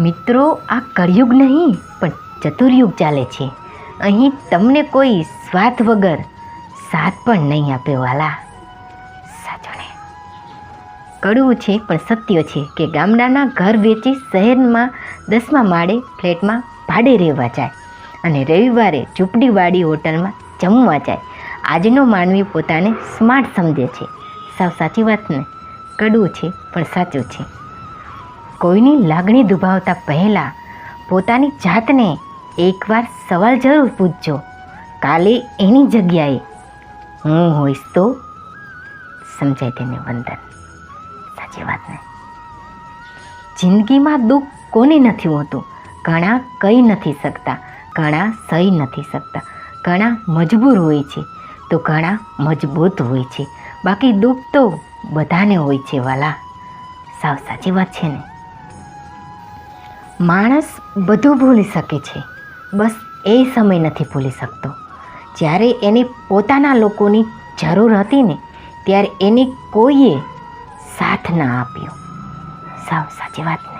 મિત્રો, આ કળિયુગ નહીં, પણ ચતુર્યુગ ચાલે છે. અહીં તમને કોઈ સ્વાર્થ વગર સાથ પણ નહીં આપે, વાલા. સાચો ને? કડવું છે, પણ સત્ય છે કે ગામડાના ઘર વેચી શહેરમાં દસમા માળે ફ્લેટમાં ભાડે રહેવા જાય અને રવિવારે ઝૂંપડીવાળી હોટલમાં જમવા જાય. આજનો માનવી પોતાને સ્માર્ટ સમજે છે. સાવ સાચી વાત ને? કડવું છે, પણ સાચું છે. કોઈની લાગણી દુભાવતા પહેલાં પોતાની જાતને એકવાર સવાલ જરૂર પૂછજો. કાલે એની જગ્યાએ હું હોઈશ તો સમજાય તેને વંદન. સાચી વાત ને? જિંદગીમાં દુઃખ કોને નથી હોતું? ઘણા કહી નથી શકતા, ઘણા સહી નથી શકતા, ઘણા મજબૂર હોય છે, તો ઘણા મજબૂત હોય છે. બાકી દુઃખ તો બધાને હોય છે વાલા. સાવ સાચી વાત છે ને? માણસ બધું ભૂલી શકે છે. બસ એ સમય નથી ભૂલી શકતો. જ્યારે એને પોતાના લોકોની જરૂર હતી ને, ત્યારે એને કોઈએ સાથ ના આપ્યો. સાવ સાચી વાત ને?